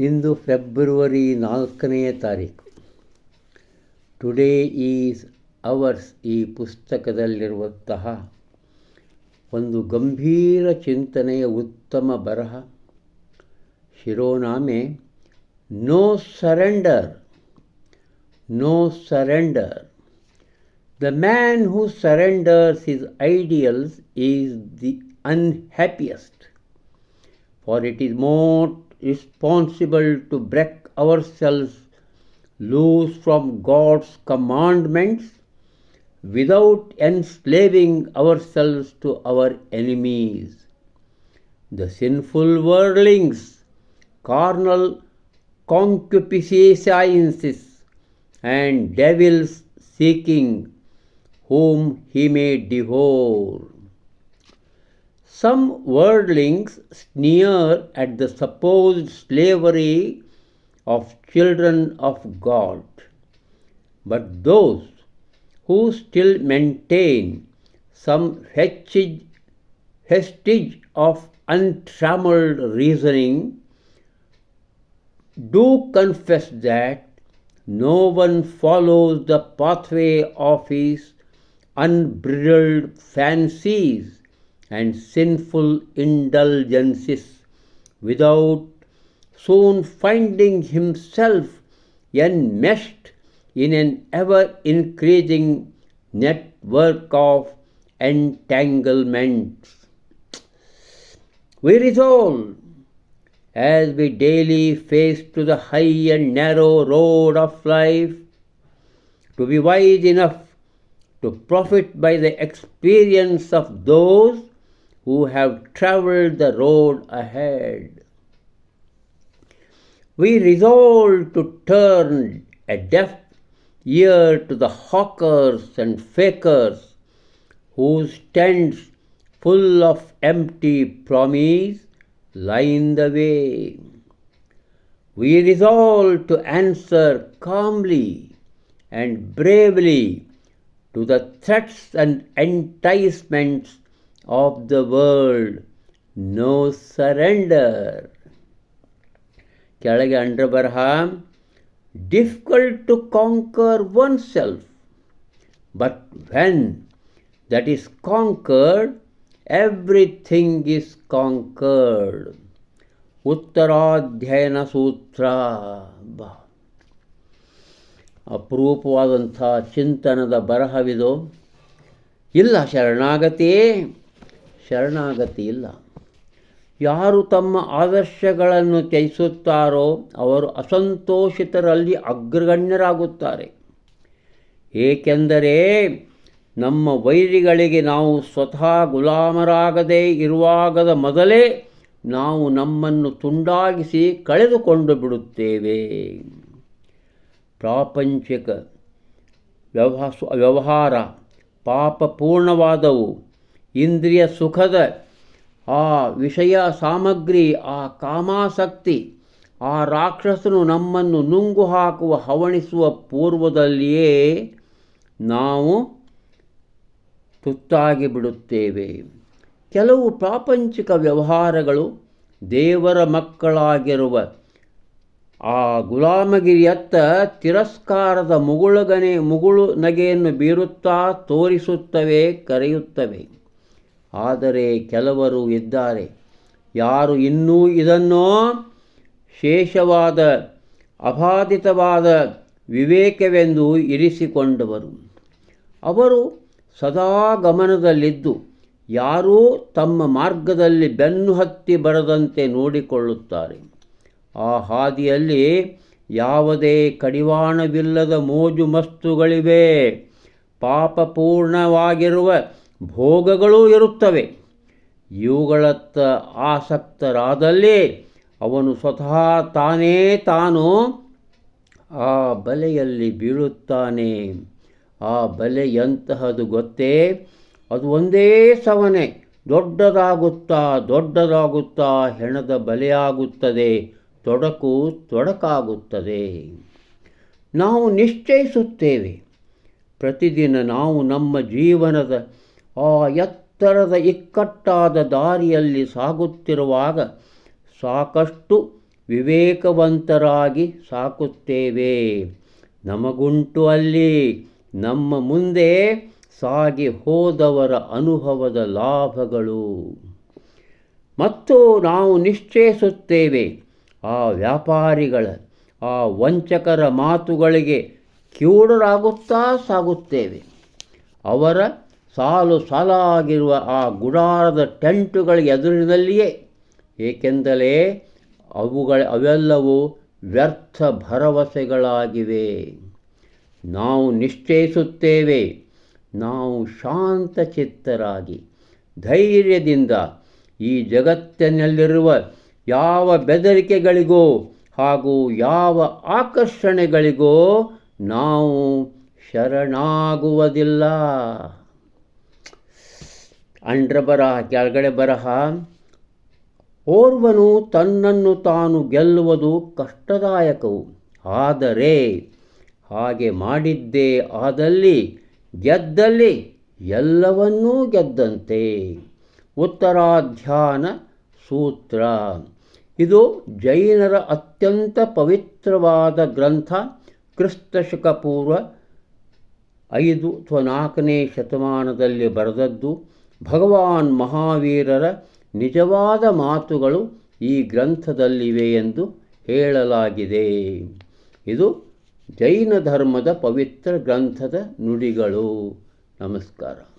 ಇಂದು February ನಾಲ್ಕನೆಯ ತಾರೀಕು. Today is ours ಈ ಪುಸ್ತಕದಲ್ಲಿರುವಂತಹ ಒಂದು ಗಂಭೀರ ಚಿಂತನೆಯ ಉತ್ತಮ ಬರಹ. ಶಿರೋನಾಮೆ no surrender no surrender the man who surrenders his ideals is the unhappiest for it is more responsible to break ourselves loose from God's commandments without enslaving ourselves to our enemies. The sinful worldlings, carnal concupiscences, and devils seeking whom he may devour. Some worldlings sneer at the supposed slavery of children of God, but those who still maintain some vestige, of untrammeled reasoning do confess that no one follows the pathway of his unbridled fancies and sinful indulgences without soon finding himself enmeshed in an ever increasing network of entanglements. We resolve as we daily face to the high and narrow road of life to be wise enough to profit by the experience of those who have traveled the road ahead. We resolve to turn a deaf ear to the hawkers and fakers whose tents full of empty promise line the way. We resolve to answer calmly and bravely to the threats and enticements of the world. No surrender. ಕೆಳಗೆ ಅಂಡ್ರ ಬರಹ difficult to conquer oneself but when that is conquered everything is conquered Uttaradhyayana Sutra ಬಾ. ಅಪರೂಪವಾದಂಥ ಚಿಂತನದ ಬರಹವಿದು. ಇಲ್ಲ ಶರಣಾಗತಿ. ಶರಣಾಗತಿ ಇಲ್ಲ ಯಾರು ತಮ್ಮ ಆದರ್ಶಗಳನ್ನು ತ್ಯಜಿಸುತ್ತಾರೋ ಅವರು ಅಸಂತೋಷಿತರಲ್ಲಿ ಅಗ್ರಗಣ್ಯರಾಗುತ್ತಾರೆ. ಏಕೆಂದರೆ ನಮ್ಮ ವೈರಿಗಳಿಗೆ ನಾವು ಸ್ವತಃ ಗುಲಾಮರಾಗದೇ ಇರುವಾಗದ ಮೊದಲೇ ನಾವು ನಮ್ಮನ್ನು ತುಂಡಾಗಿಸಿ ಕಳೆದುಕೊಂಡು ಬಿಡುತ್ತೇವೆ. ಪ್ರಾಪಂಚಿಕ ವ್ಯವಹಾರ ಪಾಪಪೂರ್ಣವಾದವು. ಇಂದ್ರಿಯ ಸುಖದ ಆ ವಿಷಯ ಸಾಮಗ್ರಿ, ಆ ಕಾಮಾಸಕ್ತಿ, ಆ ರಾಕ್ಷಸನು ನಮ್ಮನ್ನು ನುಂಗು ಹಾಕುವ, ಹವಣಿಸುವ ಪೂರ್ವದಲ್ಲಿಯೇ ನಾವು ತುತ್ತಾಗಿ ಬಿಡುತ್ತೇವೆ. ಕೆಲವು ಪ್ರಾಪಂಚಿಕ ವ್ಯವಹಾರಗಳು ದೇವರ ಮಕ್ಕಳಾಗಿರುವ ಆ ಗುಲಾಮಗಿರಿಯತ್ತ ತಿರಸ್ಕಾರದ ಮುಗುಳುಗನೆ, ಮುಗುಳು ನಗೆಯನ್ನು ಬೀರುತ್ತಾ ತೋರಿಸುತ್ತವೆ, ಕರೆಯುತ್ತವೆ. ಆದರೆ ಕೆಲವರು ಇದ್ದಾರೆ. ಯಾರು ಇನ್ನೂ ಇದನ್ನು ಶೇಷವಾದ, ಅಬಾಧಿತವಾದ ವಿವೇಕವೆಂದು ಇರಿಸಿಕೊಂಡವರು. ಅವರು ಸದಾ ಗಮನದಲ್ಲಿದ್ದು, ಯಾರೂ ತಮ್ಮ ಮಾರ್ಗದಲ್ಲಿ ಬೆನ್ನು ಹತ್ತಿ ಬರದಂತೆ ನೋಡಿಕೊಳ್ಳುತ್ತಾರೆ. ಆ ಹಾದಿಯಲ್ಲಿ ಯಾವುದೇ ಕಡಿವಾಣವಿಲ್ಲದ ಮೋಜು ಮಸ್ತುಗಳಿವೆ. ಪಾಪಪೂರ್ಣವಾಗಿರುವ ಭೋಗಗಳೂ ಇರುತ್ತವೆ. ಇವುಗಳತ್ತ ಆಸಕ್ತರಾದಲ್ಲಿ ಅವನು ಸ್ವತಃ ತಾನೇ ತಾನು ಆ ಬಲೆಯಲ್ಲಿ ಬೀಳುತ್ತಾನೆ. ಆ ಬಲೆ ಎಂತಹದು ಗೊತ್ತೇ? ಅದು ಒಂದೇ ಸವನೆ. ದೊಡ್ಡದಾಗುತ್ತಾ ದೊಡ್ಡದಾಗುತ್ತಾ ಹೆಣದ ಬಲೆಯಾಗುತ್ತದೆ. ತೊಡಕು ತೊಡಕಾಗುತ್ತದೆ. ನಾವು ನಿಶ್ಚಯಿಸುತ್ತೇವೆ. ಪ್ರತಿದಿನ ನಾವು ನಮ್ಮ ಜೀವನದ ಆ ಎತ್ತರದ ಇಕ್ಕಟ್ಟಾದ ದಾರಿಯಲ್ಲಿ ಸಾಗುತ್ತಿರುವಾಗ ಸಾಕಷ್ಟು ವಿವೇಕವಂತರಾಗಿ ಸಾಕುತ್ತೇವೆ. ನಮಗುಂಟು ಅಲ್ಲಿ, ನಮ್ಮ ಮುಂದೆ ಸಾಗಿ ಹೋದವರ ಅನುಭವದ ಲಾಭಗಳು. ಮತ್ತು ನಾವು ನಿಶ್ಚಯಿಸುತ್ತೇವೆ, ಆ ವ್ಯಾಪಾರಿಗಳ, ಆ ವಂಚಕರ ಮಾತುಗಳಿಗೆ ಕಿವುಡರಾಗುತ್ತಾ ಸಾಗುತ್ತೇವೆ. ಅವರ ಸಾಲು ಸಾಲಾಗಿರುವ ಆ ಗುಡಾರದ ಟೆಂಟುಗಳ ಎದುರಿನಲ್ಲಿಯೇ, ಏಕೆಂದರೆ ಅವುಗಳ ಅವೆಲ್ಲವೂ ವ್ಯರ್ಥ ಭರವಸೆಗಳಾಗಿವೆ. ನಾವು ನಿಶ್ಚಯಿಸುತ್ತೇವೆ, ನಾವು ಶಾಂತಚಿತ್ತರಾಗಿ, ಧೈರ್ಯದಿಂದ ಈ ಜಗತ್ತಿನಲ್ಲಿರುವ ಯಾವ ಬೆದರಿಕೆಗಳಿಗೋ ಹಾಗೂ ಯಾವ ಆಕರ್ಷಣೆಗಳಿಗೋ ನಾವು ಶರಣಾಗುವುದಿಲ್ಲ. ಅಂಡ್ರ ಬರಹ, ಕೆಳಗಡೆ ಬರಹ. ಓರ್ವನು ತನ್ನನ್ನು ತಾನು ಗೆಲ್ಲುವುದು ಕಷ್ಟದಾಯಕವು. ಆದರೆ ಹಾಗೆ ಮಾಡಿದ್ದೇ ಆದಲ್ಲಿ, ಗೆದ್ದಲ್ಲಿ ಎಲ್ಲವನ್ನೂ ಗೆದ್ದಂತೆ. ಉತ್ತರಾಧ್ಯಾನ ಸೂತ್ರ. ಇದು ಜೈನರ ಅತ್ಯಂತ ಪವಿತ್ರವಾದ ಗ್ರಂಥ ಕ್ರಿಸ್ತಶಕ ಪೂರ್ವ ಐದು ಅಥವಾ ನಾಲ್ಕನೇ ಶತಮಾನದಲ್ಲಿ ಬರೆದದ್ದು. ಭಗವಾನ್ ಮಹಾವೀರರ ನಿಜವಾದ ಮಾತುಗಳು ಈ ಗ್ರಂಥದಲ್ಲಿವೆ ಎಂದು ಹೇಳಲಾಗಿದೆ. ಇದು ಜೈನ ಧರ್ಮದ ಪವಿತ್ರ ಗ್ರಂಥದ ನುಡಿಗಳು. ನಮಸ್ಕಾರ.